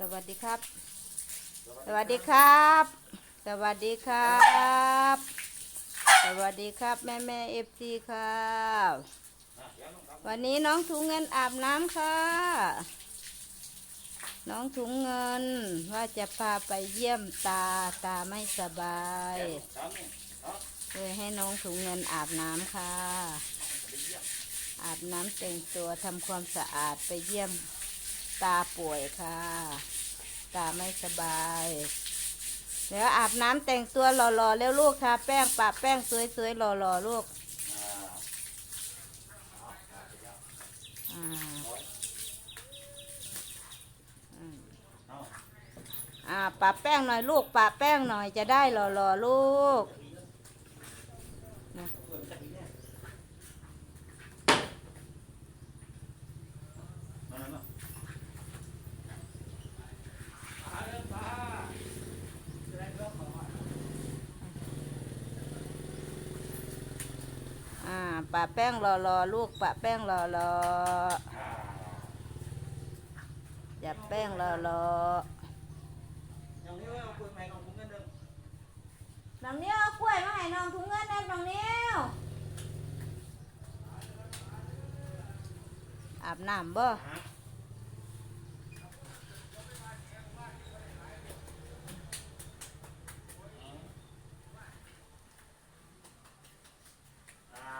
สวัสดีครับ สวัสดีครับ สวัสดีครับ สวัสดีครับแม่แม่เอฟซีครับ วันนี้น้องถุงเงินอาบน้ำค่ะ น้องถุงเงินว่าจะพาไปเยี่ยมตาตาไม่สบายเลยให้น้องถุงเงินอาบน้ำค่ะ อาบน้ำแต่งตัวทำความสะอาดไปเยี่ยม ตาป่วยค่ะ ตาไม่สบาย เดี๋ยวอาบน้ำแต่งตัวหล่อๆแล้วลูกทาแป้งปะแป้งสวยๆหล่อๆลูกอ่าอืมอ่าปะแป้งหน่อยลูกปะแป้งหน่อยจะได้หล่อๆลูก ปะแป้งรอรอลูกปะแป้งรอรอจับแป้งรอรออย่างนี้ว่าเอาปืนใหม่ของผมกันเดิมน้องเนี้ยเอากล้วยมาให้น้องถุงเงินได้น้องเนี้ยอาบน้ำบ่ อ่า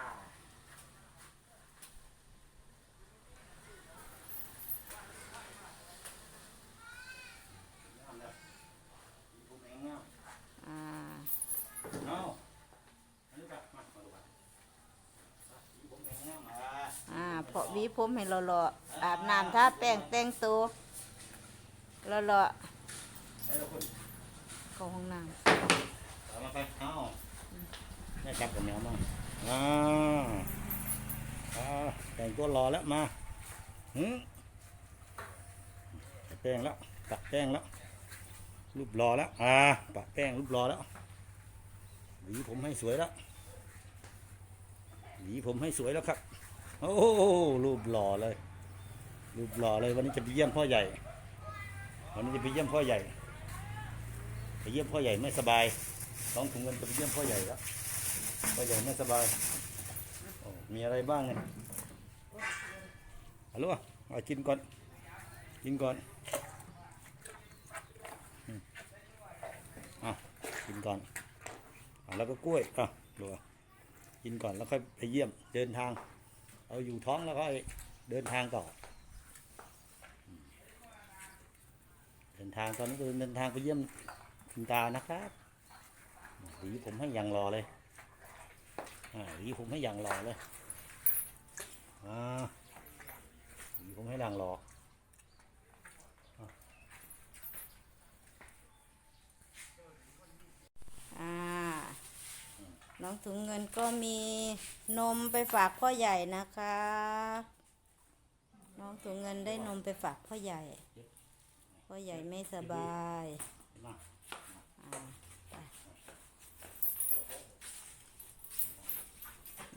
เอาละผมเองเอา อ่า เอาอันนี้แบบมามาดูกันอะผมเองเอามา อ่าเพาะห วีผมให้รอรออาบน้ำทาแป้งแต่งตัวรอรอให้เราคนเข้าห้องน้เอามาไปเอาแม่จับกับแมวมาอ่าอ่าแต่งตัวรอแล้วมาหืมแป้งแล้วตัดแป้งแล้ว รูปรอแล้ว อ่าปะแป้งรูปรอแล้วหวีผมให้สวยแล้วหวีผมให้สวยแล้วครับ โอ้รูปหล่อเลย รูปหล่อเลย วันนี้จะไปเยี่ยมพ่อใหญ่ วันนี้จะไปเยี่ยมพ่อใหญ่ ไปเยี่ยมพ่อใหญ่ไม่สบายต้องถุงเงินจะไปเยี่ยมพ่อใหญ่แล้วพ่อใหญ่ไม่สบาย มีอะไรบ้างเนี่ยฮัลโหลเอากินก่อน กินก่อนอะกินก่อนอแล้วก็กล้วยอะดูกินก่อนแล้วค่อยไปเยี่ยมเดินทาง เอาอยู่ท้องแล้วก็เดินทางต่อ เดินทางตอนนี้ก็เดินทางไปเยี่ยมคุณตานะครับหวีผมให้อย่างรอเลยอ่าหวีผมให้อย่างรอเลยอ่าหวีผมให้อย่างรอำอ่า น้องถุงเงินก็มีนมไปฝากพ่อใหญ่นะคะ น้องถุงเงินได้นมไปฝากพ่อใหญ่ พ่อใหญ่ไม่สบาย มา อ่าไป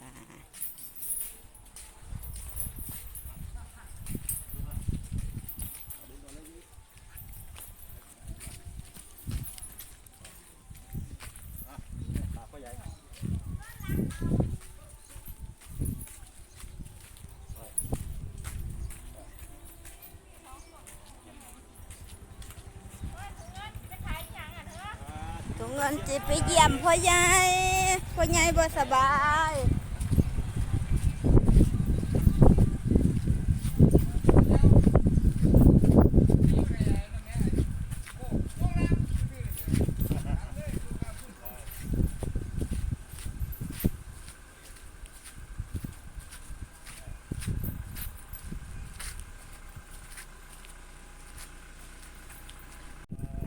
อ่า ฝากพ่อใหญ่ ถุงเงินจะไปเยี่ยมพ่อใหญ่พ่อใหญ่บ่สบาย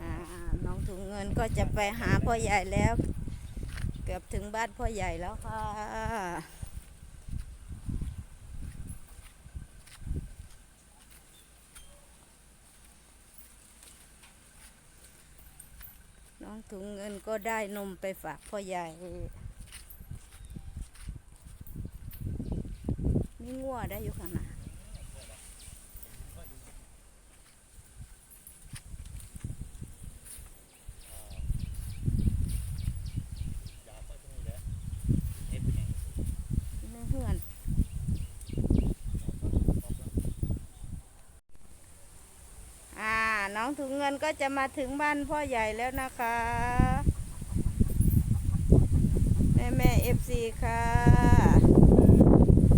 อ่าน้องถุง เงินก็จะไปหาพ่อใหญ่แล้ว เกือบถึงบ้านพ่อใหญ่แล้วค่ะ น้องถุงเงินก็ได้นมไปฝากพ่อใหญ่ มีงัวได้อยู่ข้างหน้า องถุงเงินก็จะมาถึงบ้านพ่อใหญ่แล้วนะคะ แม่แม่เอฟซีค่ะ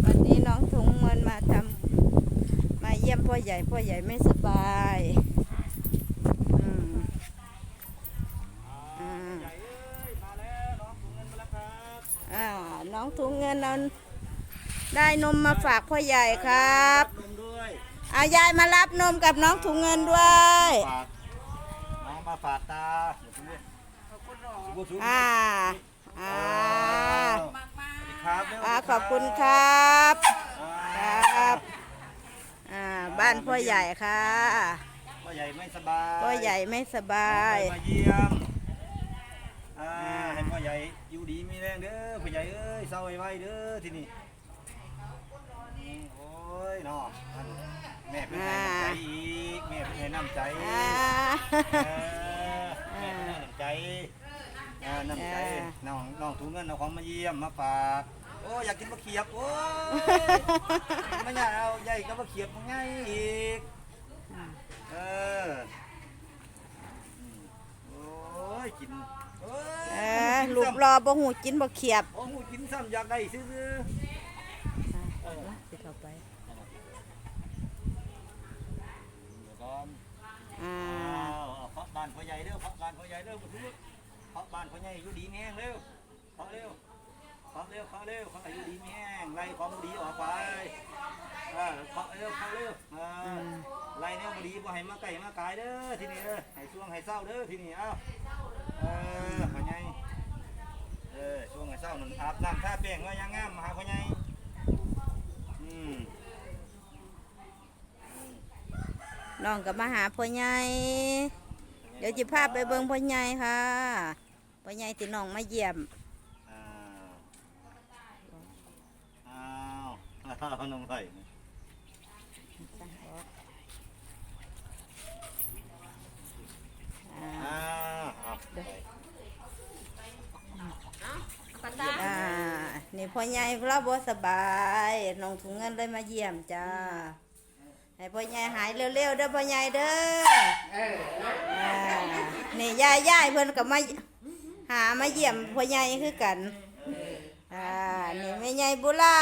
วันนี้น้องถุงเงินมาทำมาเยี่ยมพ่อใหญ่พ่อใหญ่ไม่สบายอ่าน้องถุงเงินมาแล้วครับอ่าน้องถุงเงินได้นมมาฝากพ่อใหญ่ครับ อายายมารับนมกับน้องถุงเงินด้วยฝากน้องมาฝากตาเดี๋ยวผมเรียกสุภาพสุภาพอ่าอ่าสวัสดีครับเร็วอ่าขอบคุณครับอ่าครับอ่าบ้านพ่อใหญ่ค่ะพ่อใหญ่ไม่สบายพ่อใหญ่ไม่สบายมาเยี่ยมอ่าให้พ่อใหญ่อยู่ดีมีแรงเด้อพ่อใหญ่เอ้ยเศร้าไว้ๆเด้อที่นี่อืมโอ้ยเนาะอัน แม่เป็นให้น้ำใจอีกแม่เป็นให้น้ำใจอ่า เออแม่เป็นให้น้ำใจอ่าน้ำใจอ่า น้องน้องถุงเงินเอาของมาเยี่ยมมาฝากโอ้อยากกินมะเขียบโอ้ยไม่อยากเอาใหญ่กับมะเขียบมันง่ายอีกเอออืมโอ้ยกินโอ้ยเออลูกรอบ่หูกินบ่เขียบโอ้ยกินซ้ำอยากได้ซื้อๆ เออ สิเข้าไป เดี๋ยวก่อน อ่าเอาเอาเคาะบ้านพ่อใหญ่เร็วเคาะบ้านพ่อใหญ่เร็วทุกเคาะบ้านพ่อใหญ่อยู่ดีแห้งเร็วเคาะเร็วเคาะเร็วเคาะเร็วเคาะอยู่ดีแห้งไล่ของบ่ดีออกไปเออเคาะเร็วเคาะเร็วเออไล่แนวบ่ดีบ่ให้มาไก่มากายเด้อทีนี้เด้อให้ช่วงให้เศร้าเด้อทีนี้เอ้าเออพ่อใหญ่เออช่วงให้เศร้านั่นอาบน้ำท่าแป้งไว้ยังงามมาหาพ่อใหญ่อืม น้องกับมาหาพ่อใหญ่เดี๋ยวจะพาไปเบิ่งพ่อใหญ่ค่ะพ่อใหญ่ที่น้องมาเยี่ยมอ้าวอ้าวอ้าวน้องไผ่อ่าอ้าวเอาไปอ่านี่พ่อใหญ่เราบ่สบายน้องถุงเงินเลยมาเยี่ยมจ้า ให้พ่อใหญ่หายเร็วๆเด้อพ่อใหญ่เด้ออ่านี่ยายยายเพิ่นก็มาหามาเยี่ยมพ่อใหญ่คือกันอ่านี่แม่ใหญ่บุล่า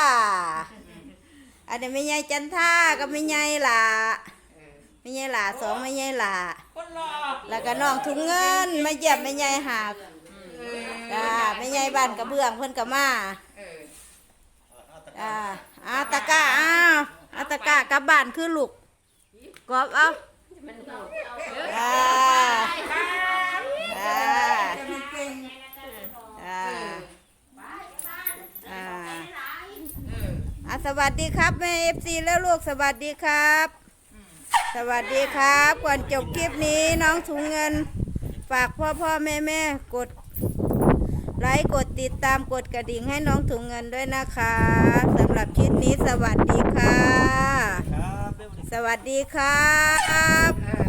อันนี้แม่ใหญ่จันท่ากับแม่ใหญ่หล่าแม่ใหญ่หล่าสองแม่ใหญ่หล่าแล้วก็น้องถุงเงินมาเยี่ยมแม่ใหญ่หากจ้าแม่ใหญ่บ้านกระเบื้องเพิ่นก็มาอ่าอาตะกร้าอ้าว อาตะกร้ากลับบ้านคือลูกกอบเอาอ่าอ่าอ่าอ่าอะสวัสดีครับแม่เอฟซีแล้วลูกสวัสดีครับ สวัสดีครับ ก่อนจบคลิปนี้น้องถุงเงิน ฝากพ่อพ่อแม่แม่กด ไลค์กดติดตามกดกระดิ่งให้น้องถุงเงินด้วยนะคะสำหรับคลิปนี้สวัสดีค่ะครับเร็วดิสวัสดีครับ